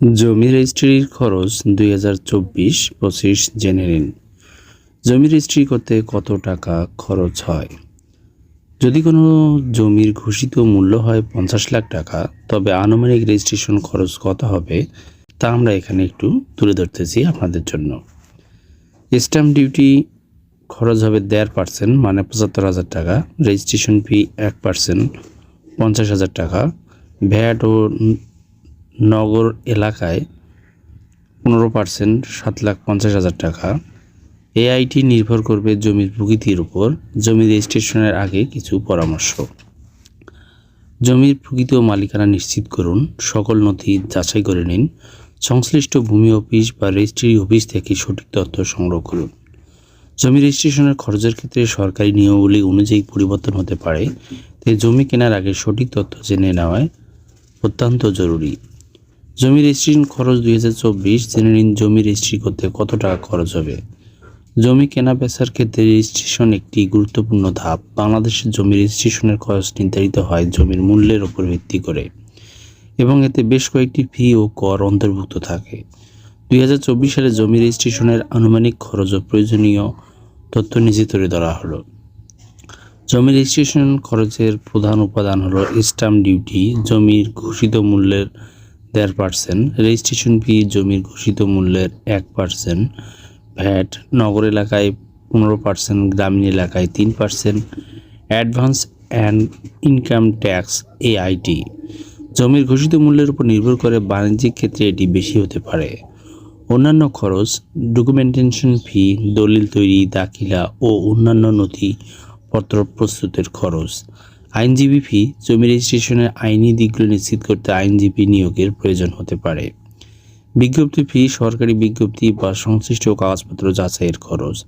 জমি রেজিস্ট্রির খরচ দুই হাজার চব্বিশ পঁচিশ জেনে নিন। জমি রেজিস্ট্রি করতে কত টাকা খরচ হয়? যদি কোনো জমির ঘোষিত মূল্য হয় পঞ্চাশ লাখ টাকা, তবে আনুমানিক রেজিস্ট্রেশন খরচ কত হবে তা আমরা এখানে একটু তুলে ধরতেছি আপনাদের জন্য। স্ট্যাম্প ডিউটি খরচ হবে দেড় পার্সেন্ট মানে পঁচাত্তর হাজার টাকা। রেজিস্ট্রেশন ফি এক পার্সেন্ট, পঞ্চাশ হাজার টাকা। ভ্যাট ও নগর এলাকায় পনেরো পার্সেন্ট সাত লাখ পঞ্চাশ হাজার টাকা। এআইটি নির্ভর করবে জমির প্রকৃতির উপর জমি রেজিস্ট্রেশনের আগে কিছু পরামর্শ। জমির প্রকৃত মালিকানা নিশ্চিত করুন, সকল নথি যাচাই করে নিন, সংশ্লিষ্ট ভূমি অফিস বা রেজিস্ট্রি অফিস থেকে সঠিক তথ্য সংগ্রহ করুন। জমি রেজিস্ট্রেশনের খরচের ক্ষেত্রে সরকারি নিয়মাবলী অনুযায়ী পরিবর্তন হতে পারে, তাই জমি কেনার আগে সঠিক তথ্য জেনে নেওয়ায় অত্যন্ত জরুরি। জমি রেজিস্ট্রেশন খরচ দুই হাজার চব্বিশ, জেনে নিন জমি রেজিস্ট্রি করতে কত টাকা খরচ হবে। জমি কেনা বেচার ক্ষেত্রে রেজিস্ট্রেশন একটি গুরুত্বপূর্ণ ধাপ। বাংলাদেশের জমি রেজিস্ট্রেশনের খরচ নির্ধারিত হয় জমির মূল্যের উপর ভিত্তি করে এবং এতে বেশ কয়েকটি ফি ও কর অন্তর্ভুক্ত থাকে। দুই হাজার চব্বিশ সালে জমি রেজিস্ট্রেশনের আনুমানিক খরচ ও প্রয়োজনীয় তথ্য নিচে তুলে ধরা হলো। জমি রেজিস্ট্রেশন খরচের প্রধান উপাদান হলো স্ট্যাম্প ডিউটি জমির ঘোষিত মূল্যের দেড় পার্সেন্ট রেজিস্ট্রেশন ফি জমির ঘোষিত মূল্যের এক পার্সেন্ট ভ্যাট নগর এলাকায় পনেরো পার্সেন্ট গ্রামীণ এলাকায় তিন percent advance and income tax AIT জমির ঘোষিত মূল্যের উপর নির্ভর করে বাণিজ্যিক ক্ষেত্রে এটি বেশি হতে পারে। অন্যান্য খরচ ডকুমেন্টেশন ফি দলিল তৈরি, দাখিলা ও অন্যান্য নথিপত্র প্রস্তুতের খরচ। আইনজীবী ফি জমি রেজিস্ট্রেশনের আইনি দিকগুলো নিশ্চিত করতে আইনজীবী নিয়োগের প্রয়োজন হতে পারে। বিজ্ঞপ্তি ফি, সরকারি বিজ্ঞপ্তি বা সংশ্লিষ্ট কাগজপত্র যাচাইয়ের খরচ।